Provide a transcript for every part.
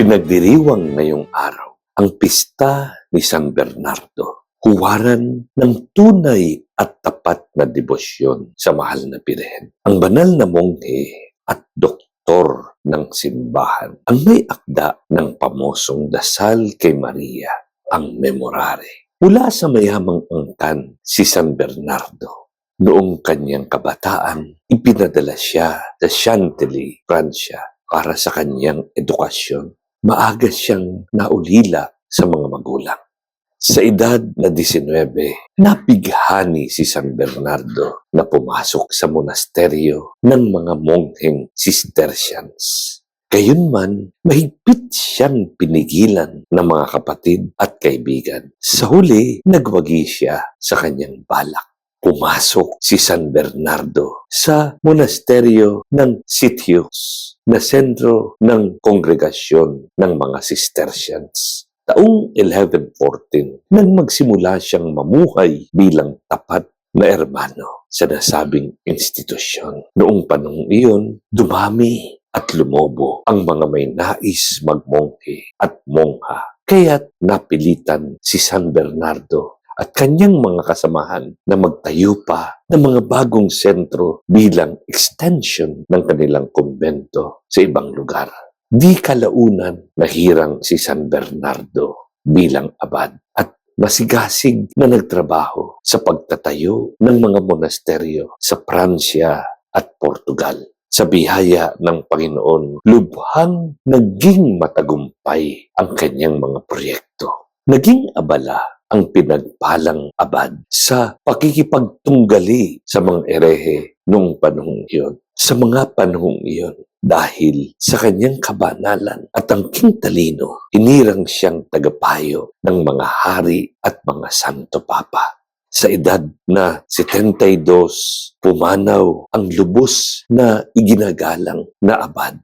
Ipinagdiriwang ngayong araw ang pista ni San Bernardo, huwaran ng tunay at tapat na debosyon sa mahal na Birhen. Ang banal na monghe at doktor ng simbahan ang may akda ng pamosong dasal kay Maria, ang memorare. Mula sa mayamang angkan si San Bernardo, Noong kanyang kabataan, ipinadala siya sa Chantilly, Pransya para sa kanyang edukasyon. Maaga siyang naulila sa mga magulang. Sa edad na 19, napighani si San Bernardo na pumasok sa monasteryo ng mga mongheng Cistercians. Gayunman, mahigpit siyang pinigilan ng mga kapatid at kaibigan. Sa huli, nagwagi siya sa kanyang balak pumasok si San Bernardo sa monasteryo ng Sitios na sentro ng kongregasyon ng mga Cistercians. Taong 1114, nang magsimula siyang mamuhay bilang tapat na ermano sa nasabing institusyon. Noong panahong iyon, dumami at lumobo ang mga may nais magmonghe at mongha. Kaya't napilitan si San Bernardo at kanyang mga kasamahan na magtayo pa ng mga bagong sentro bilang extension ng kanilang kumbento sa ibang lugar. Di kalaunan nahirang si San Bernardo bilang abad at masigasig na nagtrabaho sa pagtatayo ng mga monasteryo sa Pransya at Portugal. Sa biyaya ng Panginoon, lubhang naging matagumpay ang kanyang mga proyekto. Naging abala ang pinagpalang abad sa pakikipagtunggali sa mga erehe noong panahong iyon. Sa mga panahong iyon, dahil sa kanyang kabanalan at ang talino, inirang siyang tagapayo ng mga hari at mga santo papa. Sa edad na 72, pumanaw ang lubos na iginagalang na abad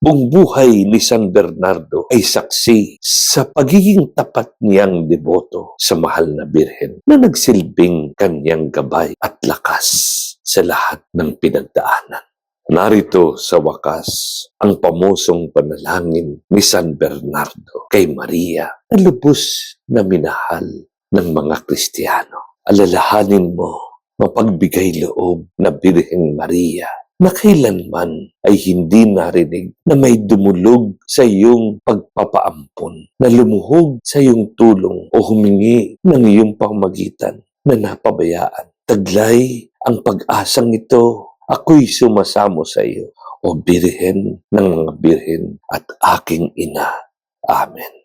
buong buhay ni San Bernardo ay saksi sa pagiging tapat niyang deboto sa mahal na Birhen na nagsilbing kanyang gabay at lakas sa lahat ng pinagdaanan. Narito sa wakas ang pamosong panalangin ni San Bernardo kay Maria na lubos na minahal ng mga Kristiyano. Alalahanin mo mapagbigay loob na Birheng Maria na kailanman ay hindi narinig na may dumulog sa iyong pagpapaampon, na lumuhog sa iyong tulong o humingi ng iyong pamagitan na napabayaan. Taglay ang pag-asang ito, ako'y sumasamo sa iyo, o birhen ng mga birhen at aking ina. Amen.